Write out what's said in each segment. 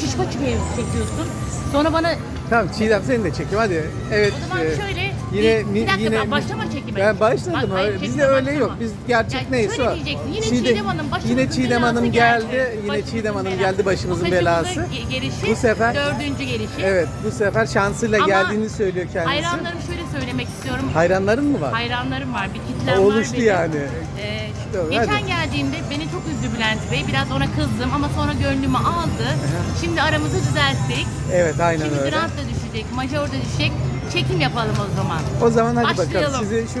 şişko çekiyor- çekiyorsun. Sonra bana Tamam Çiğdem seni de çekeyim hadi. Evet. o zaman e, şöyle Yine bir, bir dakika yine ben başlama çekime. Ben başladım. Öyle. Bizde çekime öyle başlama. yok. Biz gerçek Yani neyse şöyle o. diyeceksin, yine Çiğde- Çiğdem Hanım başımızın Yine Çiğdem Hanım belası geldi. geldi. Yine Başımızın Çiğdem Hanım belası. geldi başımızın Bu belası. kaçıncı ge- gelişi? Bu sefer- Dördüncü gelişi. Evet bu sefer şansıyla Ama geldiğini söylüyor kendisi. Hayranlarım şöyle söylemek istiyorum. Hayranların mı var? Hayranlarım var. Bir kitlem var. Oluştu benim. yani. Ee, Tamam, geçen hadi. geldiğimde beni çok üzdü Bülent Bey. Biraz ona kızdım ama sonra gönlümü aldı. Şimdi aramızı düzelttik. Evet aynen Şimdi öyle. Grant da düşecek, Major da düşecek. Çekim yapalım o zaman. O zaman hadi bakalım Başlayalım. sizi şu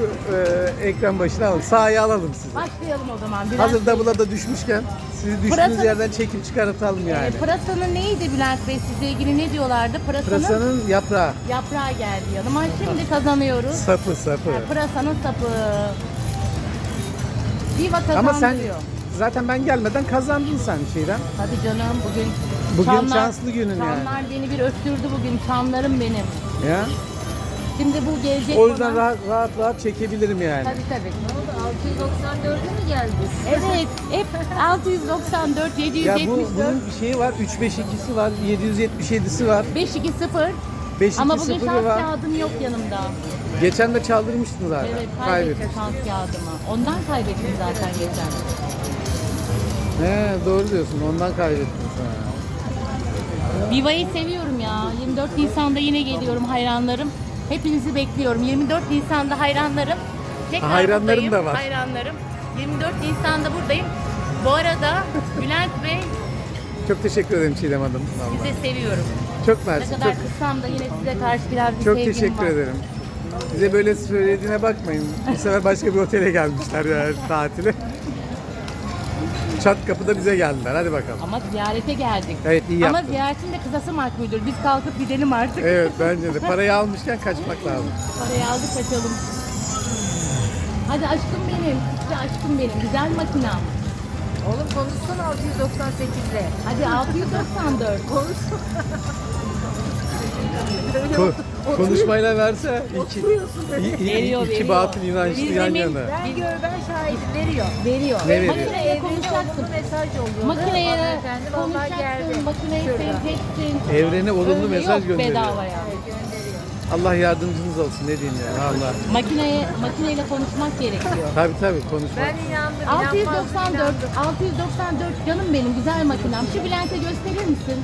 e, ekran başına alalım. Sahaya alalım sizi. Başlayalım o zaman. Bülent Hazır double'a da düşmüşken sizi düştüğünüz Pırasa- yerden çekim çıkartalım yani. Ee, pırasanın neydi Bülent Bey? Sizle ilgili ne diyorlardı? Pırasanın, Pırasanın yaprağı, yaprağı geldi yanıma. Şimdi kazanıyoruz. sapı sapı. Ha, pırasanın sapı. Diva Ama sen kazandırıyor. zaten ben gelmeden kazandın sen Çiğdem. Hadi canım bugün Bugün şanslı günün yani. Çanlar beni bir öptürdü bugün. Çanlarım benim. Ya. Şimdi bu gelecek O yüzden bana- rahat rahat, rahat çekebilirim yani. Tabii tabii. Ne oldu? 694'e mi geldi? Evet. Hep 694, Ya 774, bu bunun bir şeyi var. 352'si var, 777'si var. 520. 520'i Ama bugün şans var. kağıdım yok yanımda. Geçen de çaldırmıştın zaten. Evet kaybettim şans kağıdımı. Ondan kaybettim zaten geçen. He, doğru diyorsun. Ondan kaybettin sen. Viva'yı seviyorum ya. 24 Nisan'da yine geliyorum hayranlarım. Hepinizi bekliyorum. 24 Nisan'da hayranlarım. Tekrar Hayranların buradayım. da var. Hayranlarım. 24 Nisan'da buradayım. Bu arada Bülent Bey Çok teşekkür ederim Çiğdem Hanım. Vallahi. size seviyorum. Çok Ne mersi. kadar Çok, kıssam da yine size karşı biraz bir çok sevgim teşekkür var. ederim. Bize böyle söylediğine bakmayın. Bu sefer başka bir otele gelmişler yani tatile. Çat kapıda bize geldiler. Hadi bakalım. Ama ziyarete geldik. Evet iyi Ama yaptın. ziyaretin de kısası makbuldür. Biz kalkıp gidelim artık. Evet bence de. Parayı almışken kaçmak lazım. Parayı aldık kaçalım. Hadi aşkım benim. İşte aşkım benim. Güzel makinem. Oğlum konuşsana 698'le. Hadi 694. Konuşsana. Ko- konuşmayla verse iki, i- i- Veriyor, iki veriyor. batıl inançlı yan yana. Ben gör ben şahidim veriyor. Veriyor. Ne veriyor? Makineye Evrene konuşacaksın. olumlu mesaj oluyor. Makineye Hanımefendi vallahi geldi. konuşacaksın. Makineyi Şurada. seveceksin. Evrene olumlu Öyle mesaj yok gönderiyor. bedavaya. Allah yardımcınız olsun ne diyeyim ya Allah. Makineye, makineyle konuşmak gerekiyor. Tabii tabii konuşmak. Ben inandım. inanmazdım, 694, inandım. 694 canım benim güzel makinem. Şu Bülent'e gösterir misin?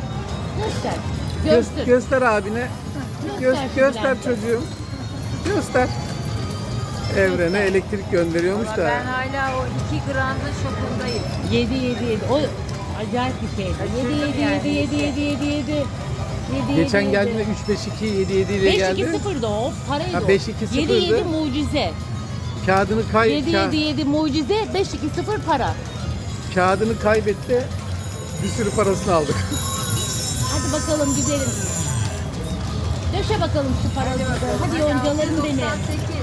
Göster. Gö- Göster. göster abine. Gö- Göster göster Bülent'e. çocuğum. Göster. Evrene elektrik gönderiyormuş Valla da. ben hala o 2 gramda şokundayım. 7 7 7. O acayip bir şeydi. 7 7 7 7 7 7 7. Geçen geldiğinde 352 77 ile 5 2 geldi. 0'da o. Paraydı Ha, o. 5-2-0'dı. 7 7 mucize. Kağıdını kay 7 ka- 7 7 mucize 5 2 0 para. kağıdını kaybetti. Bir sürü parasını aldık. Hadi bakalım gidelim. Döşe bakalım şu paraları. Hadi yoncalarım beni. 698.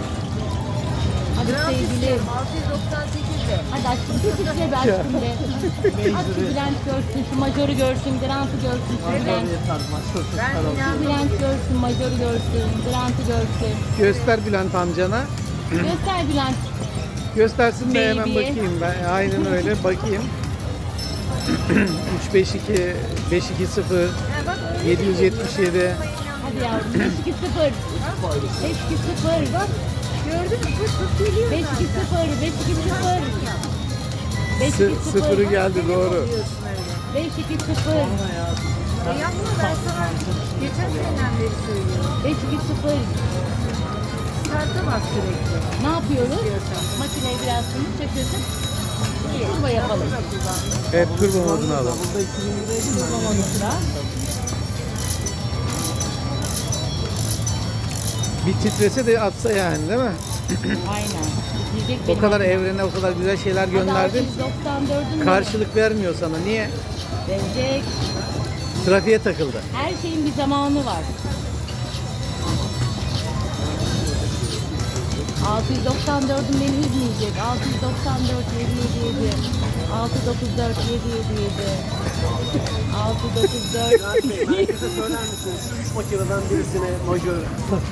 Hadi Gram sevgilim. istiyorum 698'de. Hadi aşkım bir titre be aşkım be. Aç şu Bülent görsün, şu majörü görsün, Grant'ı görsün şu Bülent. Ben inandım. Bülent görsün, majörü görsün, Grant'ı görsün. Göster Bülent amcana. Göster Bülent. Göstersin de hemen Baby. bakayım ben. Aynen öyle bakayım. 352 520 Ha, bak öyle 777 diyor. Hadi yavrum. 5 2 0. 5 2 0. Bak. Gördün mü? Fıs fıs geliyor 5 2 zaten. 0. 5 2 0. 5 2 Sı- 0. sıfırı geldi doğru. Oluyorsun öyle. 5 2 0. E yapma ben sana geçen seneden beri söylüyorum. 5 2 0. Çıkartamaz sürekli. Ne yapıyoruz? Makineyi biraz sonra çekiyorsun. Turbo yapalım. Evet turbo modunu alalım. Turbo modu sıra. Bir titrese de atsa yani değil mi? Aynen. Diyecek O benim kadar evrene o kadar güzel şeyler gönderdin. 694'ün Karşılık vermiyor sana. Niye? verecek. Trafiğe takıldı. Her şeyin bir zamanı var. 694'ün beni üzmeyecek. 694 777 694 777 694 Herkese söyler misiniz? Şu üç makineden birisine majör,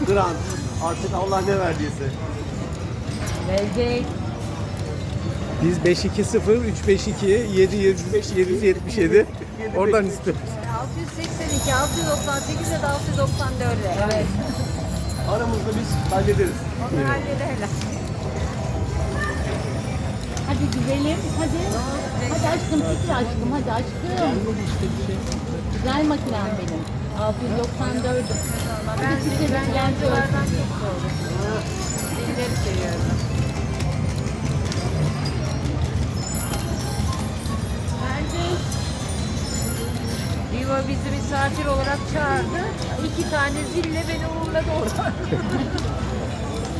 grand, artık Allah ne verdiyse. verecek. Biz 520 352 775 777 oradan istiyoruz. 682, 698 ya da 694 Evet. Aramızda biz hallederiz. Onu hallederler. Hadi güzelim. Hadi. Hadi aşkım fikir aşkım. Hadi aşkım. Güzel makinem benim. 694. Ben, Hadi ben fikir yancılardan çok soğudum. Zilleri seviyorum. Bence Viva bizi misafir olarak çağırdı. İki tane zille beni uğurladı oradan.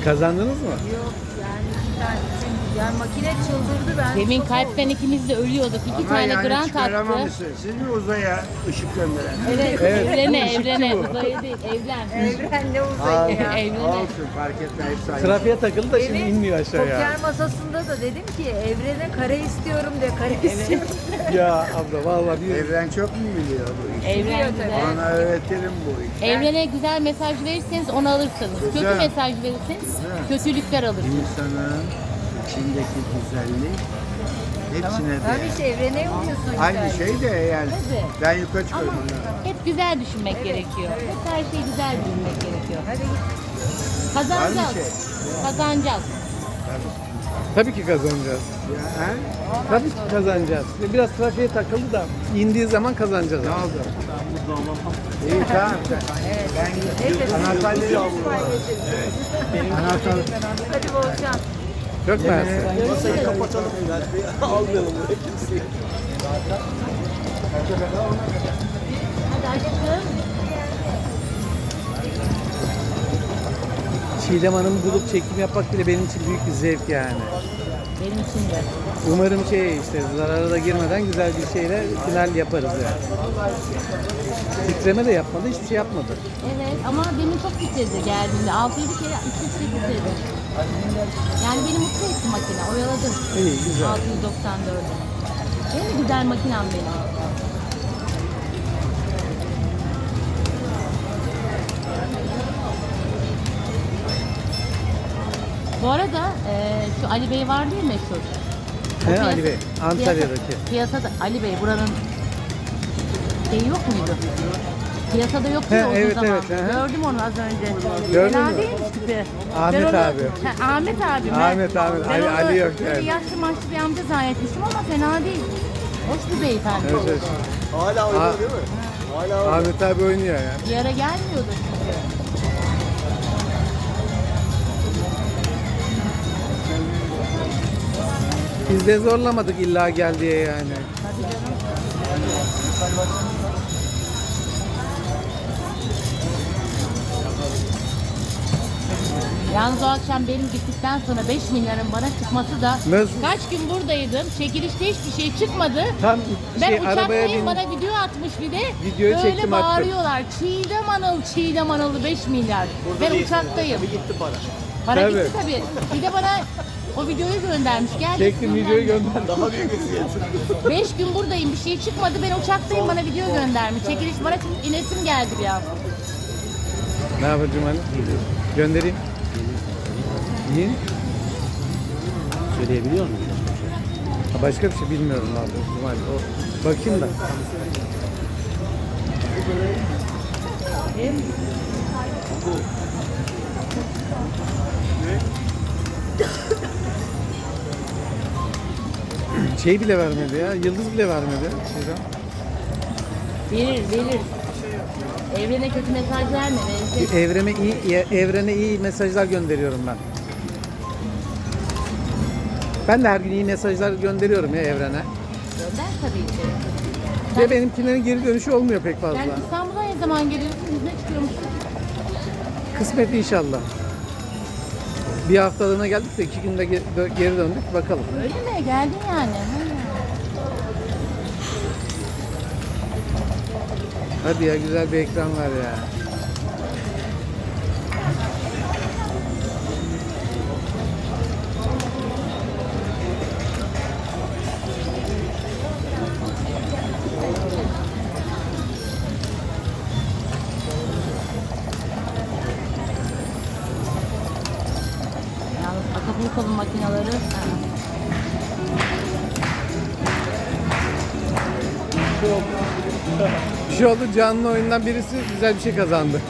Kazandınız mı? Yok yani iki tane. Yani makine çıldırdı ben. Demin çok kalpten ikimiz de ölüyorduk. İki Ama tane yani grant attı. Siz mi uzaya ışık gönderen? Evet, Evet. evrene, evrene. Uzayı değil, evlen. Evrenle uzayı ya. Evrene. Olsun fark etmez. hepsi. Trafiğe takıldı da şimdi inmiyor aşağıya. Poker masasında da dedim ki evrene kare istiyorum de kare istiyorum. Ya abla vallahi bir Evren çok mu biliyor bu işi? Evren. Ona öğretirim bu işi. Evrene güzel mesaj verirseniz onu alırsınız. Kötü Güzel. mesaj verirseniz kötülükler alırsınız. İnsanın içindeki güzellik hepsine de. işte evrene uyuyorsun Aynı şey de yani Tabii. ben yukarı çıkıyorum. ondan. Hep güzel düşünmek gerekiyor. Hep her şeyi güzel düşünmek gerekiyor. Hadi git. Kazanacağız. şey? Kazanacağız. Tabii ki kazanacağız. Ya, he? Tabii ki kazanacağız. Biraz trafiğe takıldı da indiği zaman kazanacağız. Ne oldu? İyi tamam. Ben Evet. anahtarları Anahtar. Hadi Volkan. Çok mersi. Masayı kapatalım. Almayalım buraya kimseyi. Çiğdem Hanım'ı bulup çekim yapmak bile benim için büyük bir zevk yani. Benim için de. Umarım şey işte zarara da girmeden güzel bir şeyle final yaparız yani. Titreme de yapmadı, hiçbir şey yapmadı. Evet ama demin çok titredi geldiğinde. 6-7 kere üst üste titredi. Yani beni mutlu etti makine. Oyaladım. İyi, güzel. 694'ü. En güzel makinem benim. Bu arada eee, şu Ali Bey vardı ya meşhur. O He piyasa- Ali Bey, Antalya'daki. Piyasa, piyasada Ali Bey buranın şeyi yok muydu? Piyasada yok He, ya o evet, zaman. evet. Gördüm onu az önce. Gördün Fena mü? değilmiş tipi. Ahmet Ben onu- abi. Ha, Ahmet abi mi? Ahmet, Ahmet. Ben Ali- onu Ali yok Böyle yani. yaşlı maçlı bir amca zannetmiştim ama fena değil. Hoş bir beyefendi. Evet, evet. Hala oynuyor değil mi? Hala oynuyor. Ahmet abi oynuyor ya. Bir ara gelmiyordu çünkü. Biz de zorlamadık illa gel diye yani. Hadi canım. Yalnız o akşam benim gittikten sonra 5 milyarın bana çıkması da Nasıl? kaç gün buradaydım. Çekilişte hiçbir şey çıkmadı. Tam Ben şey arabaya uçaktayım bin. bana video atmış bir de. Videoyu Böyle attım. bağırıyorlar. Çiğdem Anıl, Çiğdem Anıl 5 milyar. ben değilsin. uçaktayım. Tabii gitti para. Para Tabii. gitti tabii. Bir de bana o videoyu göndermiş. Gel Çektim videoyu gönder. Daha büyük eziyet. 5 gün buradayım bir şey çıkmadı. Ben uçaktayım bana video göndermiş. Çekiliş bana çünkü inesim geldi bir an. Ne yapacağım hani? Göndereyim. Niye? Söyleyebiliyor musun? Ha, Başka bir şey bilmiyorum abi. Cumali. O, bakayım da. Şey bile vermedi ya. Yıldız bile vermedi. Şeyden. Verir verir. Evrene kötü mesaj verme. Verecek. Evreme iyi evrene iyi mesajlar gönderiyorum ben. Ben de her gün iyi mesajlar gönderiyorum ya evrene. Gönder tabii ki. Ve benimkilerin geri dönüşü olmuyor pek fazla. Sen İstanbul'a ne zaman geliyorsun? Ne çıkıyormuş? Kısmet inşallah. Bir haftalığına geldik de iki günde ge- geri döndük bakalım. Öyle mi? Geldin yani. Ha. Hadi ya güzel bir ekran var ya. Şey oldu canlı oyundan birisi güzel bir şey kazandı.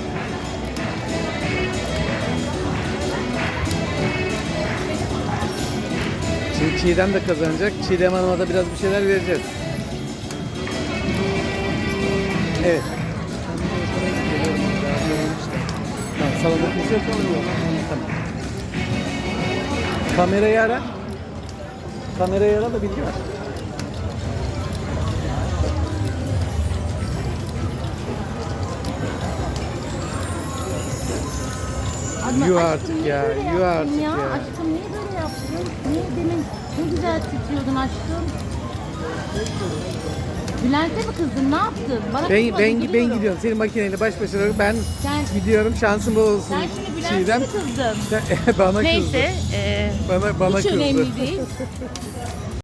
Şimdi Çiğdem de kazanacak. Çiğdem Hanım'a da biraz bir şeyler vereceğiz. Evet. Tamam, salonda kimse yok mu? Tamam. Kamerayı ara. Kamerayı ara da bilgi ver. Ama Yuh artık ya, yuh artık ya. Aşkım niye böyle yaptın? Niye demin ne güzel titriyordun aşkım? Bülent'e mi kızdın? Ne yaptın? Bana Ben, kızmadın, ben, ben gidiyorum. Senin makineyle baş başa ben Sen- gidiyorum. Şansın bol olsun. Sen şimdi Bülent'e Çiğdem. mi kızdın? Sen- bana kızdı. Neyse. E, Bana, bana hiç kızdı. önemli değil.